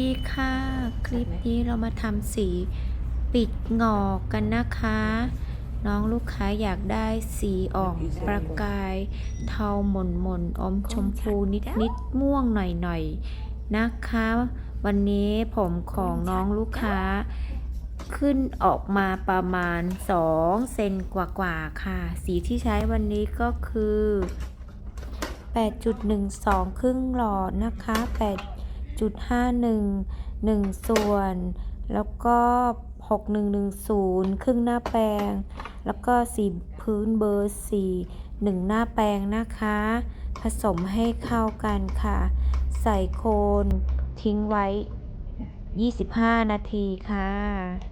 ีค่ะ คลิปนี้เรามาทำสีปิดงอกกันนะคะ น้องลูกค้าอยากได้สีออกประกาย เทาหม่นหม่นๆอมชมพูนิดนิดๆม่วงหน่อยหน่อยๆนะคะ วันนี้ผมของน้องลูกค้า ขึ้นออกมาประมาณ 2 เซนกว่าๆค่ะ สีที่ใช้วันนี้ก็คือ 8.12 ครึ่งหลอดนะคะ 1.51 1 ส่วน แล้วก็ 6110 ครึ่งหน้าแปลง แล้วก็สีพื้นเบอร์4 1 หน้าแปลงนะคะ ผสมให้เข้ากันค่ะ ใส่โคนทิ้งไว้ 25 นาทีค่ะ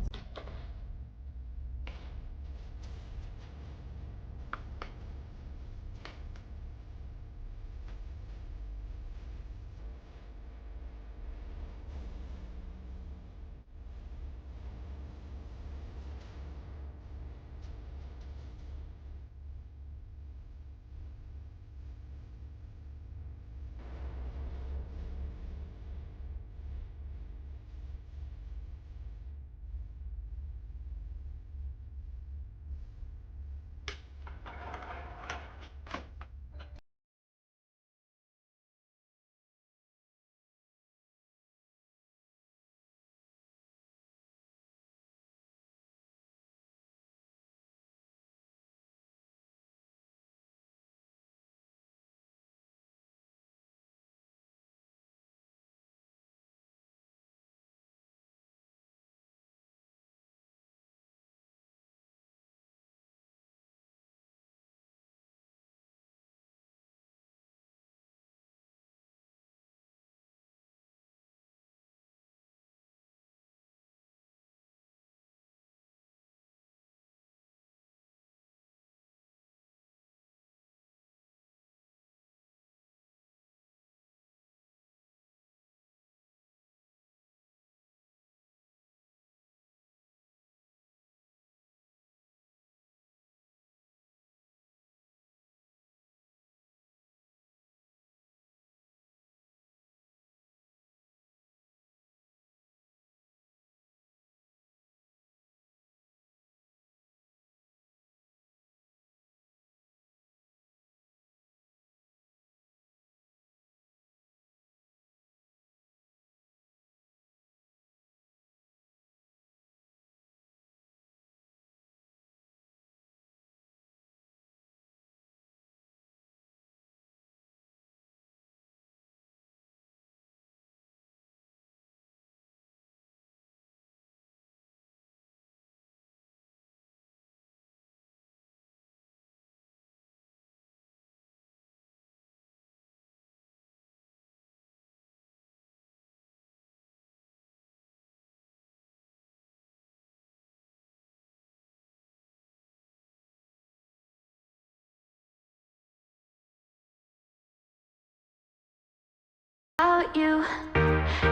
about you.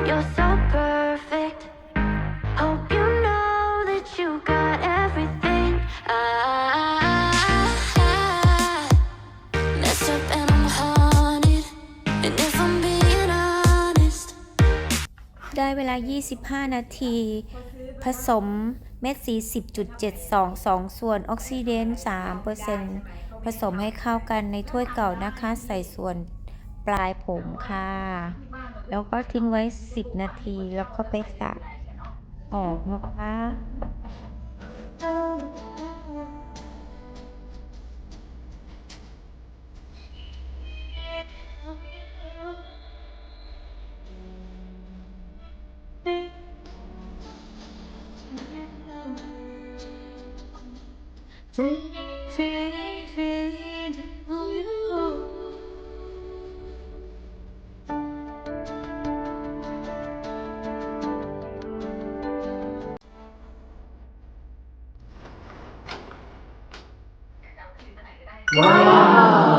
You're so perfect. Hope you know that you got everything. I, mess up and I'm haunted. And if I'm being honest, ได้เวลา 25 นาที ผสมเม็ดสี10.72 2 ส่วนออกซิเดนต์3%ผสมให้เข้ากันในถ้วยเก่านะคะ ใส่ส่วน ปลายผมค่ะ แล้วก็ทิ้งไว้ 10 นาทีแล้วก็ไปสระออกนะคะ ว้า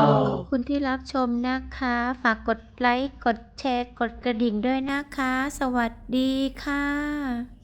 วคุณที่รับชมนะคะ ฝากกดไลค์ กดแชร์ กดกระดิ่งด้วยนะคะ สวัสดีค่ะ